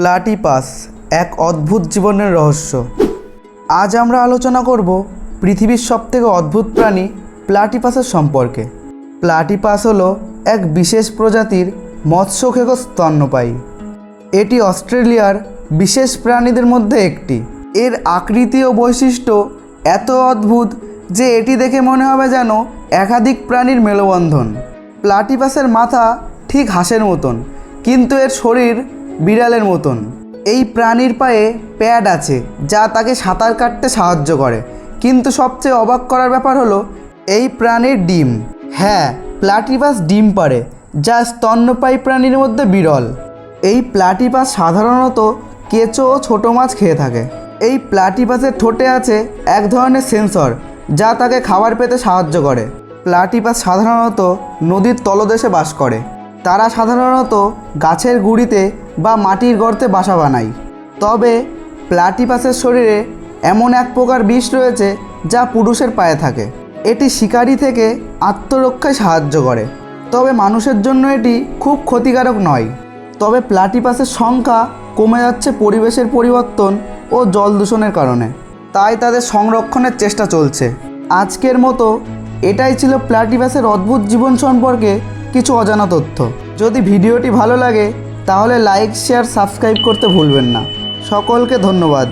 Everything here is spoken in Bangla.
প্লাটিপাস, এক অদ্ভুত জীবনের রহস্য। আজ আমরা আলোচনা করব পৃথিবীর সবথেকে অদ্ভুত প্রাণী প্লাটিপাসের সম্পর্কে। প্লাটিপাস হলো এক বিশেষ প্রজাতির মৎস্যখেক স্তন্যপায়ী এটি অস্ট্রেলিয়ার বিশেষ প্রাণীদের মধ্যে একটি। এর আকৃতি ও বৈশিষ্ট্য এত অদ্ভুত যে এটি দেখে মনে হবে যেন একাধিক প্রাণীর মেলবন্ধন। প্লাটিপাসের মাথা ঠিক হাঁসের মতন, কিন্তু এর শরীর বিড়ালের মতন। এই প্রাণীর পায়ে প্যাড আছে, যা তাকে সাঁতার কাটতে সাহায্য করে। কিন্তু সবচেয়ে অবাক করার ব্যাপার হলো, এই প্রাণীর ডিম। হ্যাঁ প্লাটিপাস ডিম পারে যা স্তন্যপায়ী প্রাণীর মধ্যে বিরল। এই প্লাটিপাস সাধারণত কেঁচো ও ছোটো মাছ খেয়ে থাকে। এই প্লাটিপাসের ঠোঁটে আছে এক ধরনের সেন্সর, যা তাকে খাবার পেতে সাহায্য করে। প্লাটিপাস সাধারণত নদীর তলদেশে বাস করে। তারা সাধারণত গাছের গুঁড়িতে বা মাটির গর্তে বাসা বানায়। তবে প্লাটিপাসের শরীরে এমন এক প্রকার বিষ রয়েছে যা পুরুষের পায়ে থাকে। এটি শিকারি থেকে আত্মরক্ষায় সাহায্য করে। তবে মানুষের জন্য এটি খুব ক্ষতিকারক নয়। তবে প্লাটিপাসের সংখ্যা কমে যাচ্ছে পরিবেশের পরিবর্তন ও জল দূষণের কারণে। তাই তাদের সংরক্ষণের চেষ্টা চলছে। আজকের মতো এটাই ছিল প্লাটিপাসের অদ্ভুত জীবন সম্পর্কে কিছু অজানা তথ্য। যদি ভিডিওটি ভালো লাগে, তাহলে লাইক শেয়ার সাবস্ক্রাইব করতে ভুলবেন না। সকলকে ধন্যবাদ।